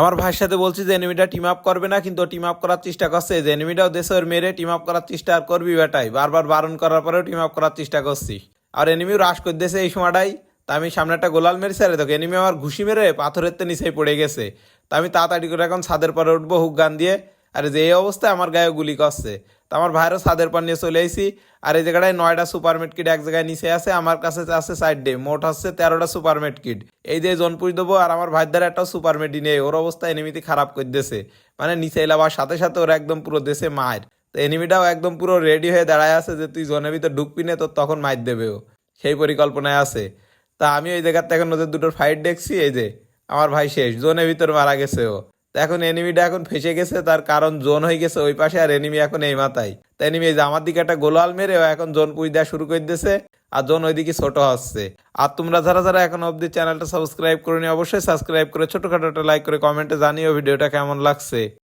আমার ভাইয়ের সাথে বলছি যে এনিমিটা টিম আপ করবে না, কিন্তু টিম আপ করার চেষ্টা করছে। যে এনিমিটাও দেশের মেরে টিম আপ করার চেষ্টা আর করবি বেটাই। বারবার বারণ করার পরেও টিম আপ করার চেষ্টা করছি। আর এনিমিও রাশ করতেছে এই সময়টাই। তা আমি সামনে একটা গোলাল মেরেছি আরে তোকে এনিমি আমার ঘুষি মেরে পাথরের তে নিচেই পড়ে গেছে। তা আমি তাড়াতাড়ি করে এখন ছাদের পরে উঠবো হুক গান দিয়ে। আর যে এই অবস্থায় আমার গায়ে গুলি করছে। তা আমার ভাইয়েরও ছাদের পর নিয়ে চলে আইসি আর এই জায়গাটায় নয়টা সুপারমেট কিট এক জায়গায় নিচে আছে, আমার কাছে আছে সাইড ডে মোট হচ্ছে তেরোটা সুপারমেট কিট। এই যে জনপুরি দেবো, আর আমার ভাইয়ের দ্বারা একটা সুপারমেটই নেই। ওর অবস্থা এনিমিতে খারাপ করে দিয়েছে মানে নিচে এলাবার সাথে সাথে ওরা একদম পুরো দেশে মায়ের। তো এনিমিটাও একদম পুরো রেডি হয়ে দাঁড়ায় আছে যে তুই জনের ভিতর ঢুকবি না তোর তখন মাইর দেবে ও। সেই পরিকল্পনায় আছে। তা আমি ওই জায়গার থেকে ওদের দুটোর ফাইট দেখছি, এই যে আমার ভাই শেষ। জোনের ভিতর মারা গেছে ও। এখন এনিমিটা এখন ফেসে গেছে, তার কারণ জোন হয়ে গেছে ওই পাশে, আর এনিমি এখন এই মাথায়। তাই এনিমি এই যে আমার দিকে একটা গোলাল মেরে এখন জোন পুজ দেওয়া শুরু করে দিয়েছে আর জোন ওইদিকে ছোট হচ্ছে। আর তোমরা যারা যারা এখন অবধি চ্যানেলটা সাবস্ক্রাইব করে নি অবশ্যই সাবস্ক্রাইব করে ছোটখাটো একটা লাইক করে কমেন্টে জানিও ভিডিওটা কেমন লাগছে।